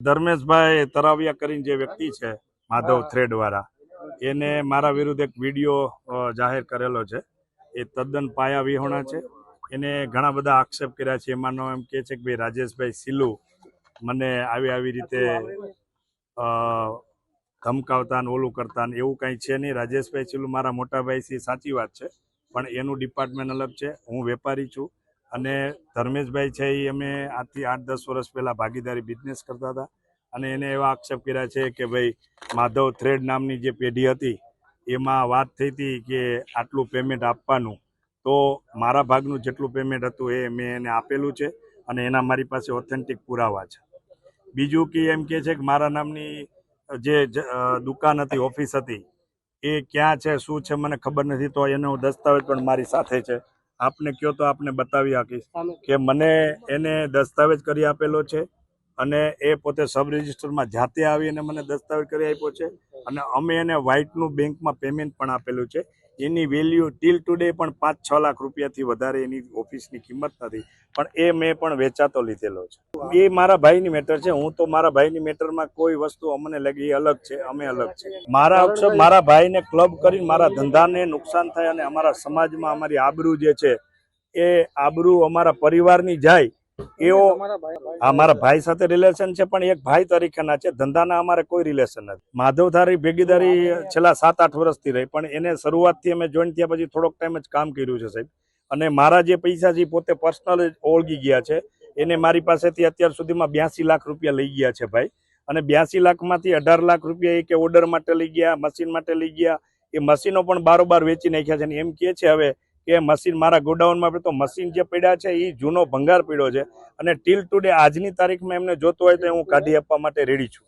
ધર્મેશભાઈ તરાવિયા કરીને જે વ્યક્તિ છે માધવ થ્રેડ વાળા એને મારા વિરુદ્ધ એક વીડિયો જાહેર કરેલો છે. એ તદ્દન પાયા વિહોણા છે. એને ઘણા બધા આક્ષેપ કર્યા છે. એમાંનો એમ કે છે કે ભાઈ રાજેશભાઈ સિલ્લુ મને આવી આવી રીતે ધમકાવતા ને ઓલું કરતા ને એવું કાંઈ છે નહીં. રાજેશભાઈ સિલ્લુ મારા મોટાભાઈ સી સાચી વાત છે. પણ એનું ડિપાર્ટમેન્ટ અલગ છે. હું વેપારી છું. અને ધર્મેશભાઈ છે એ અમે આજથી આઠ દસ વર્ષ પહેલાં ભાગીદારી બિઝનેસ કરતા હતા. અને એને એવા આક્ષેપ કર્યા છે કે ભાઈ, માધવ થ્રેડ નામની જે પેઢી હતી, એમાં વાત થઈ હતી કે આટલું પેમેન્ટ આપવાનું. તો મારા ભાગનું જેટલું પેમેન્ટ હતું એ મેં એને આપેલું છે અને એના મારી પાસે ઓથેન્ટિક પુરાવા છે. બીજું કે એમ કે છે કે મારા નામની જે દુકાન હતી ઓફિસ હતી, એ ક્યાં છે, શું છે મને ખબર નથી, તો એનો દસ્તાવેજ પણ મારી સાથે છે. આપને કયો તો આપને બતાવી આપીશ કે મને એને દસ્તાવેજ કરી આપેલો છે અને એ પોતે સબ રજિસ્ટરમાં જાતે આવીને મને દસ્તાવેજ કરી આપ્યો છે અને અમે એને વ્હાઇટનું બેંકમાં પેમેન્ટ પણ આપેલું છે. એની વેલ્યુ ટીલ ટુડે પણ પાંચ છ લાખ રૂપિયાથી વધારે એની ઓફિસની કિંમત નથી. પણ એ મેં પણ વેચાતો લીધેલો છે. એ મારા ભાઈની મેટર છે. હું તો મારા ભાઈની મેટરમાં કોઈ વસ્તુ અમને લગી અલગ છે. અમે અલગ છે. મારા અક્ષર મારા ભાઈને ક્લબ કરીને મારા ધંધાને નુકસાન થાય અને અમારા સમાજમાં અમારી આબરૂ જે છે એ આબરૂ અમારા પરિવારની જાય એવો આ મારા ભાઈ સાથે રિલેશન છે પણ એક ભાઈ તરીકેના છે. ધંધાના અમારે કોઈ રિલેશન નથી. માધવધારી ભેગીદારી છેલ્લા સાત આઠ વર્ષથી રહી પણ એને શરૂઆતથી અમે જોઈન થયા પછી થોડોક ટાઈમ જ કામ કર્યું છે સાહેબ. અને મારા જે પૈસા છે પોતે પર્સનલ જ ઓળગી ગયા છે. એને મારી પાસેથી અત્યાર સુધીમાં બ્યાસી લાખ રૂપિયા લઈ ગયા છે ભાઈ. અને બ્યાસી લાખમાંથી અઢાર લાખ રૂપિયા એ કે ઓર્ડર માટે લઈ ગયા મશીન માટે લઈ ગયા. એ મશીનો પણ બારોબાર વેચી નાખ્યા છે અને એમ કહે છે હવે કે મશીન મારા ગોડાઉનમાં તો મશીન જે પડ્યા છે એ જૂનો ભંગાર પડ્યો છે. અને ટીલ ટુડે આજની તારીખમાં એમને જોતો હોય તો હું કાઢી આપવા માટે રેડી છું.